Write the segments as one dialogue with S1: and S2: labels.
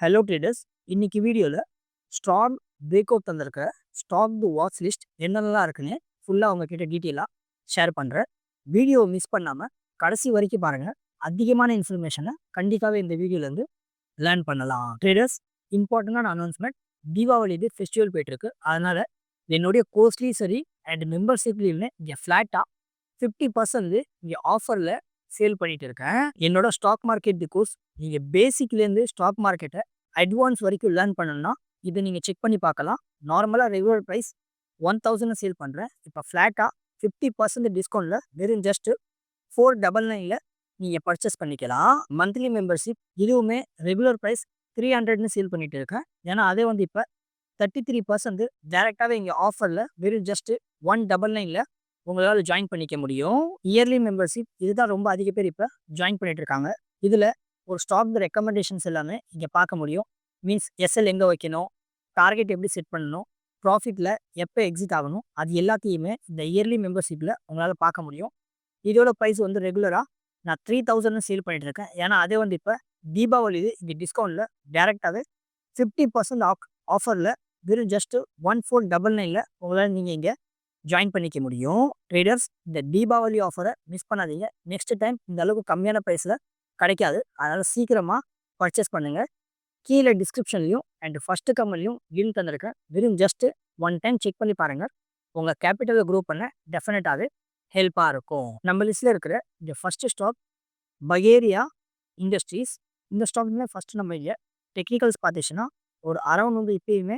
S1: Hello traders இன்னைக்கு வீடியோவில் strong break out தந்திருக்க ஸ்டாக் டு வாட்ச் லிஸ்ட் என்னென்னலாம் இருக்குன்னு ஃபுல்லாக உங்ககிட்ட டீட்டெயிலாக ஷேர் பண்ணுறேன் வீடியோவை மிஸ் பண்ணாமல் கடைசி வரைக்கும் பாருங்கள் அதிகமான இன்ஃபர்மேஷனை கண்டிப்பாகவே இந்த வீடியோலேருந்து லேர்ன் பண்ணலாம். ட்ரேடர்ஸ் இம்பார்ட்டண்டான அனௌன்ஸ்மெண்ட் தீபாவளி இது ஃபெஸ்டிவல் போயிட்டுருக்கு. அதனால் என்னுடைய கோர்ஸ்லி சரி அண்ட் மெம்பர்ஷிப்லேயுமே இங்கே ஃப்ளாட்டாக ஃபிஃப்டி பர்சன்ட் இங்கே ஆஃபரில் சேல் பண்ணிட்டு இருக்கேன். என்னோட ஸ்டாக் மார்க்கெட் கோர்ஸ் நீங்கள் பேசிக்லேருந்து ஸ்டாக் மார்க்கெட்டை அட்வான்ஸ் வரைக்கும் லேர்ன் பண்ணணும்னா இதை நீங்கள் செக் பண்ணி பார்க்கலாம். நார்மலாக regular price one thousand sale பண்ணுறேன் இப்போ ஃப்ளாட்டாக ஃபிஃப்டி பர்சன்ட் டிஸ்கவுண்ட்டில் வெறும் ஜஸ்ட்டு ஃபோர் டபுள் நைனில் நீங்கள் பர்ச்சேஸ் பண்ணிக்கலாம். மந்த்லி மெம்பர்ஷிப் இதுவுமே ரெகுலர் ப்ரைஸ் த்ரீ ஹண்ட்ரட்னு சேல் பண்ணிட்டு இருக்கேன். ஏன்னா அதே வந்து இப்போ தேர்ட்டி த்ரீ பர்சன்ட் டேரெக்டாகவே இங்கே ஆஃபரில் வெறும் ஜஸ்ட்டு ஒன் டபுள் நைனில் உங்களால் ஜாயின் பண்ணிக்க முடியும். இயர்லி மெம்பர்ஷிப் இதுதான் ரொம்ப அதிக பேர் இப்போ ஜாயின் பண்ணிட்டு இருக்காங்க. இதில் ஒரு ஸ்டாக் ரெக்கமெண்டேஷன்ஸ் எல்லாமே இங்கே பார்க்க முடியும். மீன்ஸ் எஸ்எல் எங்கே வைக்கணும்? டார்கெட் எப்படி செட் பண்ணணும்? ப்ராஃபிட்டில் எப்போ எக்ஸிட் ஆகணும்? அது எல்லாத்தையுமே இந்த இயர்லி மெம்பர்ஷிப்பில் உங்களால் பார்க்க முடியும். இதோட ப்ரைஸ் வந்து ரெகுலராக நான் த்ரீ தௌசண்ட் சேல் பண்ணிட்டு இருக்கேன். ஏன்னா அதே வந்து இப்போ தீபாவளி இது இங்கே டிஸ்கவுண்ட்டில் டேரெக்டாகவே ஃபிஃப்டி பர்சன்ட் ஆஃப் ஆஃபரில் வெறும் ஜஸ்ட்டு ஒன் ஃபோர் டபுள் நைனில் உங்களால் நீங்கள் இங்கே ஜாயின் பண்ணிக்க முடியும். ட்ரேடர்ஸ் இந்த தீபாவளி ஆஃபரை மிஸ் பண்ணாதீங்க. நெக்ஸ்ட் டைம் இந்த அளவுக்கு கம்மியான ப்ரைஸில் கிடைக்காது. அதனால் சீக்கிரமாக பர்ச்சேஸ் பண்ணுங்கள் கீழே டிஸ்கிரிப்ஷன்லையும் அண்ட் ஃபஸ்ட்டு கம்மல்லையும் லிங்க் தந்திருக்கேன். வெறும் ஜஸ்ட்டு ஒன் டைம் செக் பண்ணி பாருங்கள் உங்கள் கேபிட்டலை க்ரோ பண்ண டெஃபினட்டாகவே ஹெல்ப்பாக இருக்கும். நம்ம லிஸ்ட்டில் இருக்கிற இந்த ஃபஸ்ட்டு ஸ்டாக் பகேரியா இண்டஸ்ட்ரீஸ் இந்த ஸ்டாக்லேயே ஃபஸ்ட்டு நம்ம இல்லை டெக்னிக்கல்ஸ் பார்த்துச்சுன்னா ஒரு அரௌண்ட் வந்து இப்போயுமே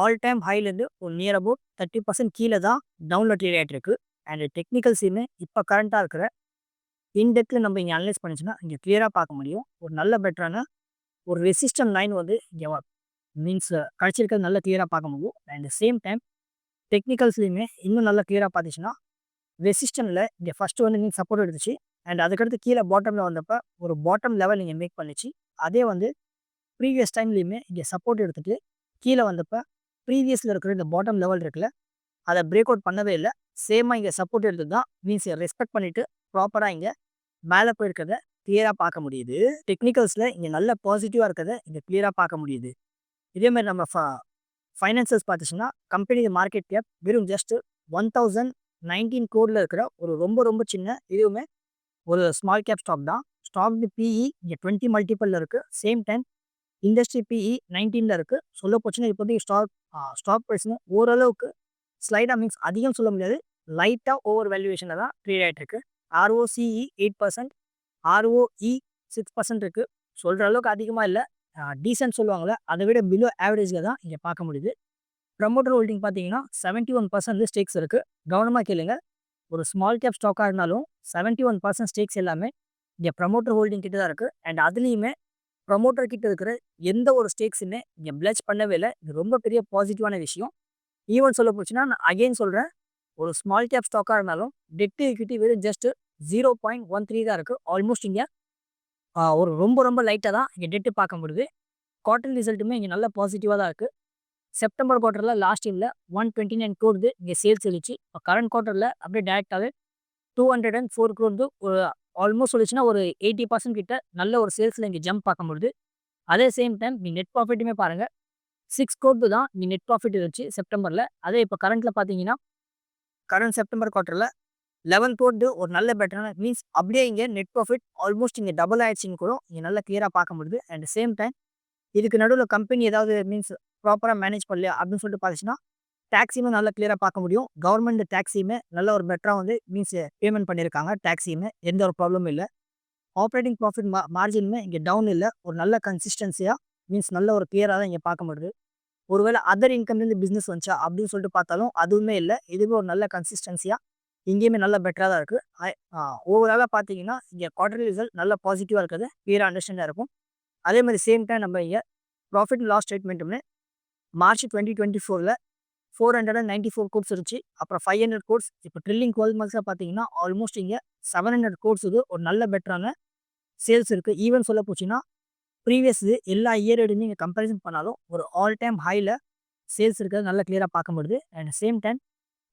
S1: ஆல் டைம் ஹைலேருந்து ஒரு நியர் அபவுட் தேர்ட்டி பர்சன்ட் கீழே தான் டவுன்லோட் ரேட் இருக்குது அண்ட் டெக்னிக்கல்ஸையுமே இப்போ கரண்ட்டாக இருக்கிற இன்டெக்டில் நம்ம இங்கே அனலைஸ் பண்ணிச்சுன்னா இங்கே கிளியராக பார்க்க முடியும். ஒரு நல்ல பெட்டரான ஒரு ரெசிஸ்டன் லைன் வந்து இங்கே மீன்ஸ் கழிச்சிருக்கிறது நல்லா கிளியராக பார்க்க முடியும். அண்ட் சேம் டைம் டெக்னிக்கல்ஸ்லையுமே இன்னும் நல்லா கிளியராக பார்த்துச்சுன்னா ரெசிஸ்டனில் இங்கே ஃபஸ்ட்டு வந்து நீங்கள் சப்போர்ட் எடுத்துச்சு. அண்ட் அதுக்கடுத்து கீழே பாட்டமில் வந்தப்போ ஒரு பாட்டம் லெவல் நீங்கள் மேக் பண்ணிச்சு. அதே வந்து ப்ரீவியஸ் டைம்லேயுமே இங்கே சப்போர்ட் எடுத்துகிட்டு கீழே வந்தப்போ ப்ரீவியஸில் இருக்கிற இந்த பாட்டம் லெவல் இருக்குல்ல அதை பிரேக் அவுட் பண்ணவே இல்லை. சேமாக இங்கே சப்போர்ட் எடுத்து தான். மீன்ஸ் ரெஸ்பெக்ட் பண்ணிவிட்டு ப்ராப்பராக இங்கே மேலே போயிருக்கிறத கிளியராக பார்க்க முடியுது. டெக்னிக்கல்ஸில் இங்கே நல்ல பாசிட்டிவாக இருக்கிறத இங்கே கிளியராக பார்க்க முடியுது. இதேமாதிரி நம்ம ஃப ஃபைனான்சஸ் பார்த்துச்சுன்னா கம்பெனி மார்க்கெட் கேப் வெறும் ஜஸ்ட் ஒன் தௌசண்ட் நைன்டீன் கோடில் இருக்கிற ஒரு ரொம்ப ரொம்ப சின்ன இதுவுமே ஒரு ஸ்மால் கேப் ஸ்டாக் தான். ஸ்டாக் பிஇ இங்கே டுவெண்ட்டி மல்டிப்பிளில் இருக்குது சேம் டைம் இண்டஸ்ட்ரி பிஇ நைன்டீனில் இருக்குது சொல்ல போச்சுன்னா இப்போதைக்கு ஸ்டாக் ஸ்டாக் ப்ரைஸ்னு ஓரளவுக்கு ஸ்லைடாக மீன்ஸ் அதிகம் சொல்ல முடியாது. லைட்டாக ஓவர் வேல்யூவேஷனில் தான் ட்ரீட் ஆகிட்டு ROCE eight percent ROE six percent இருக்குது சொல்கிற அளவுக்கு அதிகமாக இல்லை. டீசன்ட் சொல்லுவாங்கள்ல அதை விட பிலோ ஆவரேஜில் தான் இங்கே பார்க்க முடியுது. ப்ரமோட்டர் ஹோல்டிங் பார்த்தீங்கன்னா செவன்ட்டி ஒன் பர்சன்ட் ஸ்டேக்ஸ் இருக்குது கவனமாக கேளுங்க. ஒரு ஸ்மால் கேப் ஸ்டாக்காக இருந்தாலும் செவன்ட்டி ஒன் பர்சன்ட் ஸ்டேக்ஸ் எல்லாமே இங்கே ப்ரமோட்டர் ஹோல்டிங் கிட்ட தான் இருக்குது அண்ட் அதுலேயுமே ப்ரமோட்டர் கிட்ட இருக்கிற எந்த ஒரு ஸ்டேக்ஸுமே இங்கே பிளச் பண்ணவே இல்லை. இது ரொம்ப பெரிய பாசிட்டிவான விஷயம். ஈவன் சொல்ல போச்சுன்னா நான் அகெயின் சொல்கிறேன் ஒரு ஸ்மால் கேப் ஸ்டாக்காக இருந்தாலும் டெட் இக்விட்டி வெறும் just zero point one three தான் இருக்குது ஆல்மோஸ்ட் இங்கே. ஒரு ரொம்ப ரொம்ப லைட்டாக தான் இங்கே டெட்டு பார்க்க முடியுது. குவார்டர் ரிசல்ட்டுமே இங்கே நல்ல பாசிட்டிவாக தான் இருக்குது செப்டம்பர் குவார்ட்டரில் லாஸ்ட் இயரில் ஒன் டுவெண்ட்டி நைன் க்ரோர்ந்து இங்கே சேல்ஸ் எழுச்சி இப்போ கரண்ட் குவார்ட்டரில் அப்படியே டேரெக்டாகவே டூ ஹண்ட்ரட் அண்ட் ஃபோர் க்ரோர்ந்து ஒரு ஆல்மோஸ்ட் சொல்லிச்சுன்னா ஒரு எயிட்டி பர்சன்ட் கிட்ட நல்ல ஒரு சேல்ஸில் இங்கே ஜம்ப் பார்க்க முடியுது அதே சேம் டைம் நீ நெட் ப்ராஃபிட்டுமே பாருங்கள் சிக்ஸ் கோட்டு தான் நீ நெட் ப்ராஃபிட் இருந்துச்சு செப்டம்பரில் அதே இப்போ கரண்ட்டில் பார்த்தீங்கன்னா கரண்ட் செப்டம்பர் குவார்ட்டரில் லெவன் கோட்டு ஒரு நல்ல பெட்டரான மீன்ஸ் அப்படியே இங்கே நெட் ப்ராஃபிட் ஆல்மோஸ்ட் இங்கே டபுள் ஆயிடுச்சுன்னு கூட இங்கே நல்லா கிளியராக பார்க்க முடியுது அண்ட் சேம் டைம் இதுக்கு நடுவில் கம்பெனி ஏதாவது மீன்ஸ் ப்ராப்பராக மேனேஜ் பண்ணல அப்படின்னு சொல்லிட்டு பார்த்துச்சுன்னா டேக்ஸியுமே நல்லா கிளியராக பார்க்க முடியும். கவர்மெண்ட் டேக்ஸியுமே நல்ல ஒரு பெட்டராக வந்து மீன்ஸ் பேமெண்ட் பண்ணியிருக்காங்க. டேக்ஸியுமே எந்த ஒரு ப்ராப்ளமும் இல்லை. ஆப்ரேட்டிங் ப்ராஃபிட் மா மார்ஜினுமே இங்கே டவுன் இல்லை. ஒரு நல்ல கன்சிஸ்டன்சியாக மீன்ஸ் நல்ல ஒரு கிளியராக தான் இங்கே பார்க்க முடியுது. ஒருவேளை அதர் இன்கம்லேருந்து பிஸ்னஸ் வந்துச்சா அப்படின்னு சொல்லிட்டு பார்த்தாலும் அதுவுமே இல்லை. இதுவே ஒரு நல்ல கன்சிஸ்டன்சியாக இங்கேயுமே நல்ல பெட்டராக தான் இருக்குது ஓவராலாக பார்த்தீங்கன்னா இங்கே குவார்டர்லி ரிசல்ட் நல்ல பாசிட்டிவாக இருக்கிறது. கிளியராக அண்டர்ஸ்டாண்டாக இருக்கும். அதே மாதிரி சேம் டைம் நம்ம இங்கே ப்ராஃபிட் லாஸ் ஸ்டேட்மெண்ட்டுமே மார்ச் டுவெண்ட்டி டுவெண்ட்டி ஃபோரில் four hundred and ninety four crores இருந்துச்சு. அப்புறம் ஃபைவ் ஹண்ட்ரட் கோர்ஸ் இப்போ ட்ரில்லிங் டுவெல் மந்த்ஸாக பார்த்தீங்கன்னா ஆல்மோஸ்ட் இங்கே செவன் ஹண்ட்ரட் கோர்ஸ் இது ஒரு நல்ல பெட்டரான சேல்ஸ் இருக்குது ஈவன் சொல்ல போச்சுன்னா ப்ரீவியஸ் இது எல்லா இயரோடையும் இங்கே கம்பேரிசன் பண்ணாலும் ஒரு ஆல் டைம் ஹையில் சேல்ஸ் இருக்கிறது நல்லா கிளியராக பார்க்க முடியுது. அண்ட் சேம் டைம்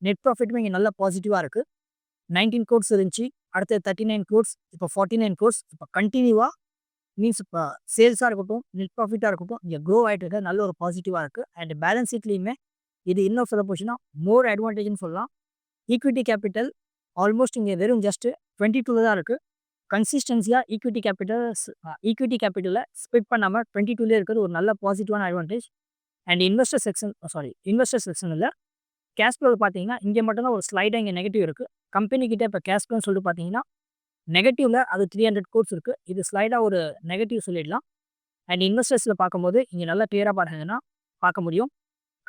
S1: நெட் ப்ராஃபிட்டுமே இங்கே நல்ல பாசிட்டிவாக இருக்குது நைன்டீன் கோட்ஸ் இருந்துச்சு. அடுத்தது தேர்ட்டி நைன் கோர்ஸ் இப்போ ஃபார்ட்டி நைன் கோர்ஸ் இப்போ கண்டினியூவாக மீன்ஸ் இப்போ சேல்ஸாக இருக்கட்டும் நெட் ப்ராஃபிட்டாக இருக்கட்டும் இங்கே க்ரோ ஆகிட்டு இருக்க நல்ல ஒரு பாசிட்டிவாக இருக்குது அண்ட் பேலன்ஸ் ஷீட்லேயுமே இது இன்னும் சொல்ல போச்சுன்னா மோர் அட்வான்டேஜ்னு சொல்லலாம். ஈக்விட்டி கேபிட்டல் ஆல்மோஸ்ட் இங்கே வெறும் ஜஸ்ட்டு டுவெண்ட்டி டூவில் தான் இருக்குது கன்சிஸ்டன்சியாக ஈக்விட்டி கேபிட்டல் ஈக்விட்டி கேபிட்டலில் ஸ்பிட் பண்ணாமல் டுவெண்ட்டி டூலேயே இருக்கிறது ஒரு நல்ல பாசிட்டிவான advantage and investor section sorry investor செக்ஷனில் கேஷ் பார்த்தீங்கன்னா இங்கே மட்டும்தான் ஒரு ஸ்லைடாக இங்கே நெகட்டிவ் இருக்குது கம்பெனிக்கிட்ட இப்போ கேஷ் ஃப்ளோன்னு சொல்லிட்டு பார்த்தீங்கன்னா நெகட்டிவில் அது த்ரீ ஹண்ட்ரட் கோர்ஸ் இருக்குது இது ஸ்லைடாக ஒரு நெகட்டிவ் சொல்லிடலாம். அண்ட் இன்வெஸ்டர்ஸில் பார்க்கும்போது இங்கே நல்லா கிளியராக பார்த்தீங்கன்னா பார்க்க முடியும்.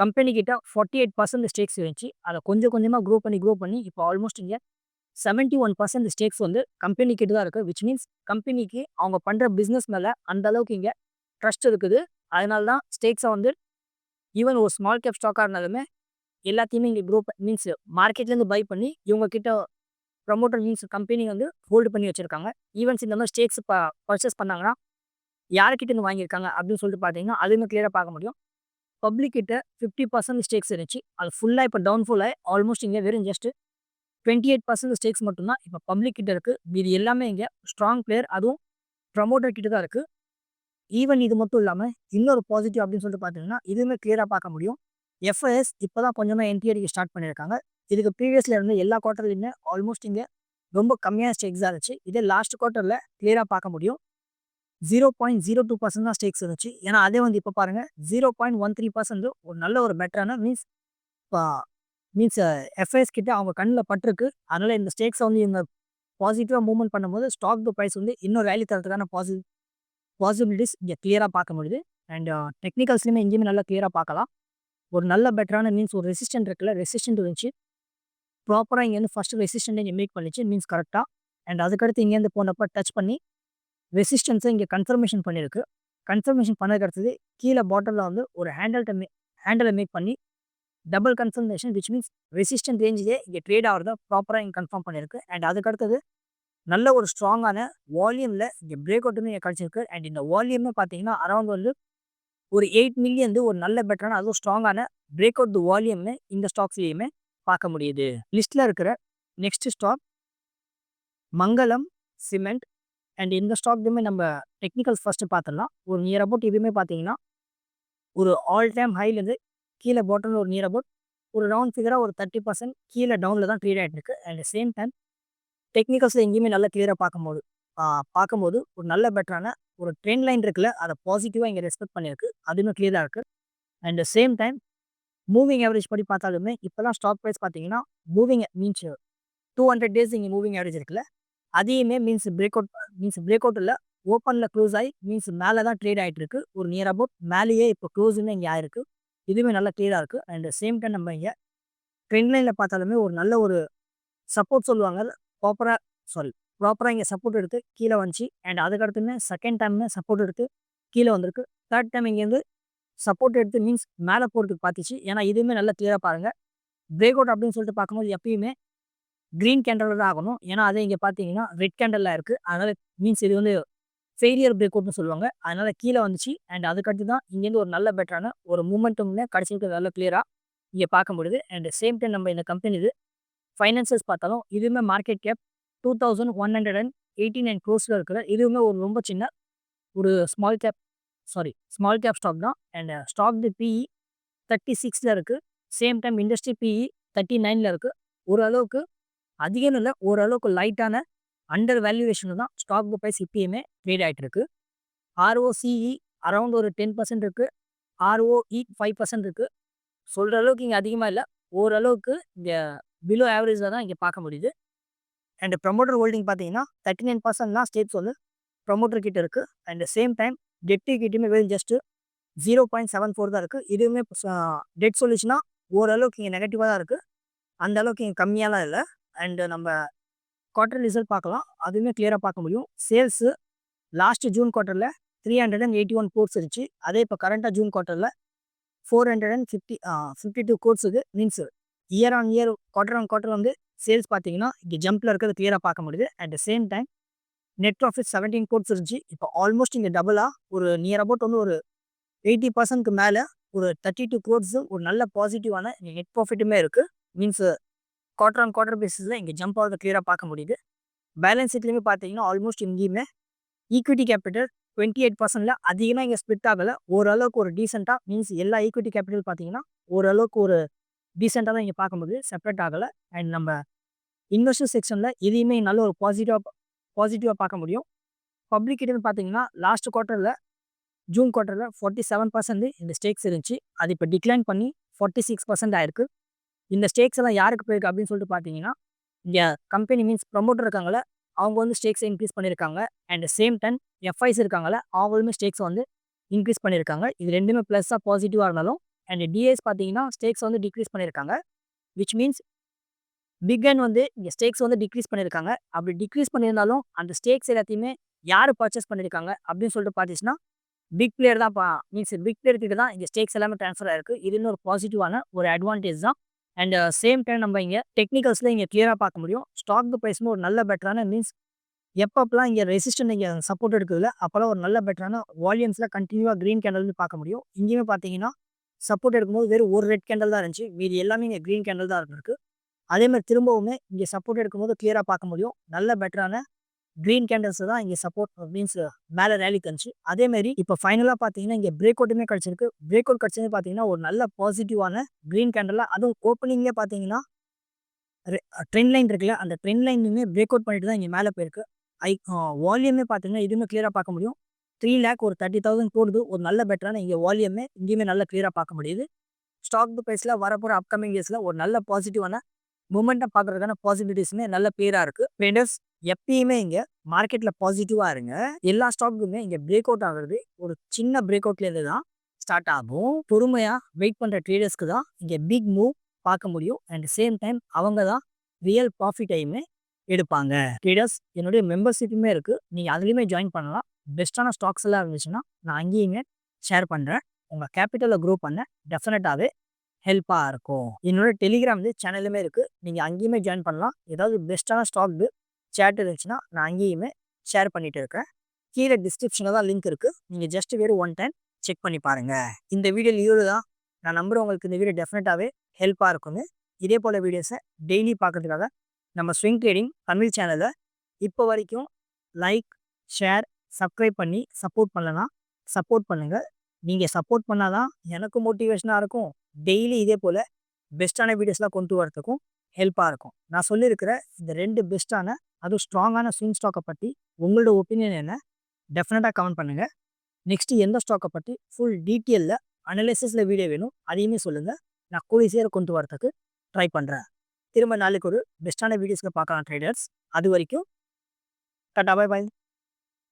S1: கம்பெனி கிட்ட ஃபார்ட்டி எயிட் பர்சன்ட் ஸ்டேக்ஸ் இருந்துச்சு. அதை கொஞ்சம் கொஞ்சமாக க்ரோ பண்ணி க்ரோ பண்ணி இப்போ ஆல்மோஸ்ட் இங்கே செவன்ட்டி ஒன் பர்சன்ட் ஸ்டேக்ஸ் வந்து கம்பெனி கிட்ட தான் இருக்குது விச் மீன்ஸ் கம்பெனிக்கு அவங்க பண்ணுற பிஸ்னஸ் மேலே அந்த அளவுக்கு இங்கே ட்ரஸ்ட் இருக்குது. அதனால தான் ஸ்டேக்ஸை வந்து ஈவன் ஒரு ஸ்மால் கேப் ஸ்டாக்காக இருந்தாலுமே எல்லாத்தையுமே இங்கே க்ரோ மீன்ஸ் மார்க்கெட்லேருந்து பை பண்ணி இவங்க கிட்ட ப்ரமோட்டர் மீன்ஸ் கம்பெனி வந்து ஹோல்டு பண்ணி வச்சுருக்காங்க. ஈவன்ஸ் இந்த மாதிரி ஸ்டேக்ஸ் ப பர்ச்சேஸ் பண்ணாங்கன்னா யார்கிட்ட இருந்து வாங்கியிருக்காங்க அப்படின்னு சொல்லிட்டு பார்த்தீங்கன்னா அதுவுமே கிளியராக பார்க்க முடியும். பப்ளிக் கிட்ட ஃபிஃப்டி பர்சன்ட் ஸ்டேக்ஸ் இருந்துச்சு. அது ஃபுல்லாக இப்போ டவுன்ஃபுல் ஆகி ஆல்மோஸ்ட் இங்கே வெறும் just twenty eight percent stakes மட்டும்தான் இப்போ பப்ளிக் கிட்ட இருக்குது இது எல்லாமே இங்கே ஸ்ட்ராங் பிளேயர் அதுவும் ப்ரமோட்டர் கிட்ட தான் இருக்குது ஈவன் இது மட்டும் இல்லாமல் இன்னொரு பாசிட்டிவ் அப்படின்னு சொல்லிட்டு பார்த்தீங்கன்னா இதுவுமே கிளியராக பார்க்க முடியும். எஃப்ஐஎஸ் இப்போ தான் கொஞ்சமாக என்ட்ரி அடிக்க ஸ்டார்ட் பண்ணியிருக்காங்க. இதுக்கு ப்ரீவியஸில் இருந்து எல்லா குவார்ட்டர்லையுமே ஆல்மோஸ்ட் இங்கே ரொம்ப கம்மியான ஸ்டேக்ஸாக இருந்துச்சு. இதே லாஸ்ட் குவார்ட்டரில் கிளியராக பார்க்க முடியும். Zero point zero two percent தான் ஸ்டேக்ஸ் இருந்துச்சு. ஏன்னா அதே வந்து இப்போ பாருங்கள் zero point one three percent ஒரு நல்ல ஒரு பெட்டரான மீன்ஸ் இப்போ மீன்ஸ் எஃப்ஐஎஸ் கிட்ட அவங்க கண்ணில் பட்டிருக்கு. அதனால் இந்த ஸ்டேக்ஸை வந்து இவங்க பாசிட்டிவாக மூவ்மெண்ட் பண்ணும்போது ஸ்டாக் த ப்ரைஸ் வந்து இன்னும் ரேலி தரத்துக்கான பாசி பாசிபிலிட்டிஸ் இங்கே கிளியராக பார்க்க முடியுது. அண்ட் டெக்னிக்கல்ஸ்லையுமே எங்கேயுமே நல்லா கிளியராக பார்க்கலாம். ஒரு நல்ல பெட்டரான மீன்ஸ் ஒரு ரெசிஸ்டன்ட் இருக்குல்ல ரெசிஸ்டன்ட் இருந்துச்சு. ப்ராப்பராக இங்கேருந்து ஃபஸ்ட்டு ரெசிஸ்டன்ட் இங்கே மேக் பண்ணிச்சு மீன்ஸ் கரெக்டாக அண்ட் அதுக்கடுத்து இங்கேருந்து போனப்போ டச் பண்ணி ரெசிஸ்டன்ஸை இங்கே கன்ஃபர்மேஷன் பண்ணியிருக்கு. கன்ஃபர்மேஷன் பண்ணதுக்கு அடுத்தது கீழே பாட்டிலில் வந்து ஒரு ஹேண்டல்கிட்ட மே ஹேண்டலை மேக் பண்ணி double confirmation which means resistant ரேஞ்சிலே இங்கே ட்ரேட் ஆகிறத ப்ராப்பராக இங்கே கன்ஃபார்ம் பண்ணியிருக்கு. அண்ட் அதுக்கடுத்தது நல்ல ஒரு ஸ்ட்ராங்கான வால்யூமில் இங்கே பிரேக் அவுட்டுமே இங்கே கிடச்சிருக்கு. அண்ட் இந்த வால்யூமே பார்த்தீங்கன்னா அரௌண்ட் வந்து ஒரு எயிட் மில்லியன் வந்து ஒரு நல்ல பெட்டரான அதுவும் ஸ்ட்ராங்கான பிரேக் அவுட் வால்யூம்னு இந்த ஸ்டாக்ஸ்லேயுமே பார்க்க முடியுது. லிஸ்ட்டில் இருக்கிற next stock Mangalam cement and இந்த ஸ்டாக்லையுமே நம்ம டெக்னிக்கல்ஸ் ஃபஸ்ட்டு பார்த்துடலாம் ஒரு நியர் அபவுட் இதுவுமே பார்த்தீங்கன்னா ஒரு ஆல் டைம் ஹைலேருந்து கீழே பாட்டில் ஒரு நியர் அபவுட் ஒரு ரவுண்ட் ஃபிகராக ஒரு தேர்ட்டி பர்சன்ட் கீழே டவுனில் தான் ட்ரீட் ஆகிட்டு இருக்கு. அண்ட் சேம் டைம் டெக்னிக்கல்ஸில் எங்கேயுமே நல்லா கிளியராக பார்க்கும்போது பார்க்கும்போது ஒரு நல்ல பெட்டரான ஒரு ட்ரெண்ட் லைன் இருக்குல்ல அதை பாசிட்டிவாக இங்கே ரெஸ்பெக்ட் பண்ணியிருக்கு. அதுவுமே கிளியராக இருக்குது and same time moving average படி பார்த்தாலுமே இப்போலாம் ஸ்டாக் ப்ரைஸ் பார்த்தீங்கன்னா moving means two hundred days இங்கே மூவிங் ஆவரேஜ் இருக்குல்ல அதையுமே means break out means break out இல்லை ஓப்பனில் க்ளோஸ் ஆகி மீன்ஸ் மேலே தான் ட்ரேட் ஆகிட்டு இருக்கு. ஒரு நியர் அபவுட் மேலேயே இப்போ க்ளோஸ்ன்னு இங்கே ஆயிருக்கு. இதுவுமே நல்லா கிளியராக இருக்குது அண்ட் சேம் டைம் நம்ம இங்கே ட்ரெண்ட் லைனில் பார்த்தாலுமே ஒரு நல்ல ஒரு சப்போர்ட் சொல்லுவாங்க. ப்ராப்பராக சாரி ப்ராப்பராக இங்கே சப்போர்ட் எடுத்து கீழே வந்துச்சு. அண்ட் அதுக்கடுத்துமே செகண்ட் டைம்மே சப்போர்ட் எடுத்து கீழே வந்திருக்கு. தேர்ட் டைம் இங்கேருந்து சப்போர்ட் எடுத்து மீன்ஸ் மேலே போகிறதுக்கு பார்த்துச்சு. ஏன்னா இதுவுமே நல்லா கிளியராக பாருங்கள் பிரேக் அவுட் அப்படின்னு சொல்லிட்டு பார்க்கும்போது எப்பயுமே க்ரீன் கேண்டலில் தான் ஆகணும். ஏன்னா அதே இங்கே பார்த்தீங்கன்னா ரெட் கேண்டலில் இருக்குது அதனால் மீன்ஸ் இது வந்து ஃபெயிலியர் பிரேக் அவுட்னு சொல்லுவாங்க. அதனால் கீழே வந்துச்சு. அண்ட் அதுக்கடுத்து தான் இங்கேருந்து ஒரு நல்ல பெட்டரான ஒரு மூமெண்ட்டும்ல கடைசிக்கு நல்ல கிளியராக இங்கே பார்க்க முடியுது. அண்ட் சேம் டைம் நம்ம இந்த கம்பெனி இது ஃபைனான்சஸ் பார்த்தாலும் இதுவுமே market cap two thousand one hundred and eighty nine க்ரோஸில் இருக்கிற இதுவுமே ஒரு ரொம்ப சின்ன ஒரு small cap sorry small cap stock தான். And stock the PE thirty சிக்ஸில் இருக்குது same time industry PE thirty நைனில் இருக்குது ஓரளவுக்கு அதிகம் இல்லை ஓரளவுக்கு லைட்டான அண்டர் வேல்யூவேஷன் தான் ஸ்டாக் ப்ரைஸ் இப்பயுமே ட்ரேட் ஆகிட்டு இருக்கு. ஆர்ஓசிஇ அரௌண்ட் ஒரு டென் பர்சன்ட் இருக்குது ஆர்ஓஇ ஃபைவ் பர்சன்ட் இருக்குது சொல்கிற அளவுக்கு இங்கே அதிகமாக இல்லை. ஓரளவுக்கு இங்கே பிலோ ஆவரேஜில் தான் இங்கே பார்க்க முடியுது. அண்ட் ப்ரமோட்டர் ஹோல்டிங் பார்த்தீங்கன்னா தேர்ட்டி நைன் பர்சன்ட் தான் ஸ்டேட்ஸ் வந்து ப்ரமோட்டர் கிட்ட இருக்குது அண்ட் சேம் டைம் டெட்டு கிட்டேயுமே வெறும் just zero point seven four தான் இருக்குது இதுவுமே டெட் சொல்லிச்சுன்னா ஓரளவுக்கு இங்கே நெகட்டிவாக தான் இருக்குது அந்த அளவுக்கு இங்கே கம்மியாலாம் இல்லை. அண்டு நம்ம குவார்டர் ரிசல்ட் பார்க்கலாம். அதுவுமே கிளியராக பார்க்க முடியும். Sales last June குவார்ட்டரில் three hundred and eighty one crores இருந்துச்சு. அதே இப்போ கரண்ட்டாக June குவார்ட்டரில் four hundred and fifty fifty two கோர்ஸுக்கு means year on year quarter on quarter வந்து சேல்ஸ் பார்த்தீங்கன்னா இங்கே ஜம்பில் இருக்கிறது கிளியராக பார்க்க முடியுது. At the same time net profit seventeen crores இருந்துச்சு. இப்போ ஆல்மோஸ்ட் இங்கே டபுளாக ஒரு நியர் அபவுட் வந்து ஒரு எயிட்டி பர்சன்ட்க்கு மேலே ஒரு தேர்ட்டி டூ கோர்ஸும் ஒரு நல்ல பாசிட்டிவான நெட் ப்ராஃபிட்டுமே இருக்குது மீன்ஸ் குவார்டர் ஆன் குவார்டர் பேசிஸில் இங்கே ஜம்ப் ஆகிறத கிளியராக பார்க்க முடியுது. பேலன்ஸ் ஷீட்லேயுமே பார்த்தீங்கன்னா ஆல்மோஸ்ட் எங்கேயுமே ஈக்விட்டி கேபிட்டல் டுவெண்ட்டி எயிட் பர்சன்டில் அதிகமாக இங்கே ஸ்பிட் ஆகலை. ஓரளவுக்கு ஒரு டீசெண்டாக மீன்ஸ் எல்லா ஈக்விட்டி கேபிட்டல் பார்த்தீங்கன்னா ஓரளவுக்கு ஒரு டீசெண்டாக தான் இங்கே பார்க்க முடியுது. செப்பரேட் ஆகலை. அண்ட் நம்ம இன்வெஸ்டர் செக்ஷனில் இதையுமே நல்ல ஒரு பாசிட்டிவாக பாசிட்டிவாக பார்க்க முடியும். பப்ளிக் கிட்ட பார்த்தீங்கன்னா லாஸ்ட் குவார்ட்டரில் ஜூன் குவார்ட்டரில் ஃபார்ட்டி செவன் பர்சன்ட் இந்த ஸ்டேக்ஸ் இருந்துச்சு. அது இப்போ டிக்ளைன் பண்ணி ஃபார்ட்டி சிக்ஸ் பர்சன்ட் ஆயிருக்கு. இந்த ஸ்டேக்ஸ் எல்லாம் யாருக்கு போயிருக்கு அப்படின்னு சொல்லிட்டு பார்த்தீங்கன்னா இங்கே கம்பெனி மீன்ஸ் ப்ரொமோட்டர் இருக்காங்கள அவங்க வந்து ஸ்டேக்ஸை இன்க்ரீஸ் பண்ணியிருக்காங்க அண்ட் சேம் டைம் எஃப்ஐஸ் இருக்காங்கள அவங்களுமே ஸ்டேக்ஸ் வந்து இன்க்ரீஸ் பண்ணியிருக்காங்க இது ரெண்டுமே ப்ளஸ்ஸாக பாசிட்டிவாக இருந்தாலும் அண்ட் டிஎஸ் பார்த்தீங்கன்னா ஸ்டேக்ஸ் வந்து டிக்ரீஸ் பண்ணியிருக்காங்க விச் மீன்ஸ் பிக் அண்ட் வந்து இங்கே ஸ்டேக்ஸ் வந்து டிக்ரீஸ் பண்ணியிருக்காங்க அப்படி டிக்ரீஸ் பண்ணியிருந்தாலும் அந்த ஸ்டேக்ஸ் எல்லாத்தையுமே யார் பர்ச்சேஸ் பண்ணியிருக்காங்க அப்படின்னு சொல்லிட்டு பார்த்துச்சுன்னா பிக் பிளேயர் தான் பா மீன்ஸ் பிக் பிளேயர் கிட்ட தான் இங்கே ஸ்டேக்ஸ் எல்லாமே ட்ரான்ஸ்ஃபர் ஆயிருக்கு. இது இன்னொரு பாசிட்டிவான ஒரு அட்வான்டேஜ் தான் அண்ட் சேம் டைம் நம்ம இங்கே டெக்னிக்கல்ஸில் இங்கே கிளியராக பார்க்க முடியும். ஸ்டாக் ப்ரைஸும் ஒரு நல்ல பெட்டரான மீன்ஸ் எப்பப்பெல்லாம் இங்கே ரெசிஸ்டன் இங்கே சப்போர்ட் எடுக்குதுல அப்போல்லாம் ஒரு நல்ல பெட்டரான வால்யூம்ஸில் கண்டினியூவாக க்ரீன் கேண்டல்னு பார்க்க முடியும். இங்கேயுமே பார்த்தீங்கன்னா சப்போர்ட் எடுக்கும்போது வெறும் ஒரு ரெட் கேண்டல் தான் இருந்துச்சு. மீதி எல்லாமே இங்கே க்ரீன் கேண்டல் தான் இருந்திருக்கு. அதே மாதிரி திரும்பவுமே இங்கே சப்போர்ட் எடுக்கும்போது கிளியராக பார்க்க முடியும். நல்ல பெட்டரான க்ரீன் கேண்டல்ஸ் தான் இங்கே சப்போர்ட் மீன்ஸ் மேலே ரேலி தந்துச்சு அதேமாரி இப்போ ஃபைனலாக பார்த்தீங்கன்னா இங்கே பிரேக் அவுட்டுமே கிடச்சிருக்கு. பிரேக் அவுட் கிடச்சது பார்த்தீங்கன்னா ஒரு நல்ல பாசிட்டிவான க்ரீன் கேண்டலாக அதுவும் ஓப்பனிங்கே பார்த்தீங்கன்னா ட்ரெண்ட் லைன் இருக்குல்ல அந்த ட்ரெண்ட் லைனுமே பிரேக் அவுட் பண்ணிட்டு தான் இங்கே மேலே போயிருக்கு. ஐ வால்யூமே பார்த்தீங்கன்னா இதுவுமே கிளியராக பார்க்க முடியும். த்ரீ லேக் ஒரு தேர்ட்டி தௌசண்ட் போடுது. ஒரு நல்ல பெட்டரான இங்கே வால்யூமே இங்கேயுமே நல்லா கிளியராக பார்க்க முடியுது. ஸ்டாக் ப்ரைஸில் வரப்போகிற அப்கமிங் இயர்ஸில் ஒரு நல்ல பாசிட்டிவான மூமெண்ட்டை பார்க்குறதுக்கான பாசிபிலிட்டிஸுமே நல்ல பேராக இருக்குது ட்ரேடர்ஸ் எப்பயுமே இங்கே மார்க்கெட்டில் பாசிட்டிவாக இருங்க. எல்லா ஸ்டாக்குமே இங்கே பிரேக் அவுட் ஆகுறது ஒரு சின்ன பிரேக் அவுட்லேருந்து தான் ஸ்டார்ட் ஆகும். பொறுமையாக வெயிட் பண்ணுற ட்ரேடர்ஸ்க்கு தான் இங்கே பிக் மூவ் பார்க்க முடியும். அண்ட் சேம் டைம் அவங்க தான் ரியல் ப்ராஃபிட்டையுமே எடுப்பாங்க. ட்ரேடர்ஸ் என்னுடைய மெம்பர்ஷிப்புமே இருக்குது நீங்கள் அதுலேயுமே ஜாயின் பண்ணலாம். பெஸ்ட்டான ஸ்டாக்ஸ் எல்லாம் இருந்துச்சுன்னா நான் அங்கேயுமே ஷேர் பண்ணுறேன் உங்கள் கேபிட்டலை க்ரோ பண்ண டெஃபினட்டாகவே ஹெல்ப்பாக இருக்கும். என்னோட டெலிகிராம் வந்து சேனலுமே இருக்குது நீங்கள் அங்கேயுமே ஜாயின் பண்ணலாம். ஏதாவது பெஸ்ட்டான ஸ்டாக் சேட் இருந்துச்சுன்னா நான் அங்கேயுமே ஷேர் பண்ணிட்டு இருக்கேன். கீழே டிஸ்கிரிப்ஷனில் தான் லிங்க் இருக்குது நீங்கள் ஜஸ்ட் வெறும் ஒன் டைம் செக் பண்ணி பாருங்கள் இந்த வீடியோ லியூரு தான். நான் நம்புகிறேன் உங்களுக்கு இந்த வீடியோ டெஃபினட்டாகவே ஹெல்ப்பாக இருக்குங்க இதே போல் வீடியோஸை டெய்லி பார்க்கறதுக்காக நம்ம ஸ்விங் ட்ரேடிங் தமிழ் சேனலை இப்போ வரைக்கும் லைக் ஷேர் சப்ஸ்கிரைப் பண்ணி சப்போர்ட் பண்ணலன்னா சப்போர்ட் பண்ணுங்கள் நீங்கள் சப்போர்ட் பண்ணால் தான் எனக்கும் மோட்டிவேஷனாக இருக்கும். டெய்லி இதே போல் பெஸ்ட்டான வீடியோஸ்லாம் கொண்டு வரதுக்கும் ஹெல்ப்பாக இருக்கும். நான் சொல்லியிருக்கிற இந்த ரெண்டு பெஸ்ட்டான அதுவும் ஸ்ட்ராங்கான ஸ்விங் ஸ்டாக்கை பற்றி உங்களோட ஒப்பீனியன் என்ன? டெஃபினட்டாக கமெண்ட் பண்ணுங்கள் நெக்ஸ்ட்டு எந்த ஸ்டாக்கை பற்றி ஃபுல் டீட்டெயிலில் அனலிசிஸில் வீடியோ வேணும் அதையுமே சொல்லுங்கள் நான் கூடிய சேர கொண்டு வரத்துக்கு ட்ரை பண்ணுறேன் திரும்ப நாளைக்கு ஒரு பெஸ்ட்டான வீடியோஸ்க்கு பார்க்கலாம் ட்ரேடர்ஸ் அது வரைக்கும் டாட்டா பாய் பாய்.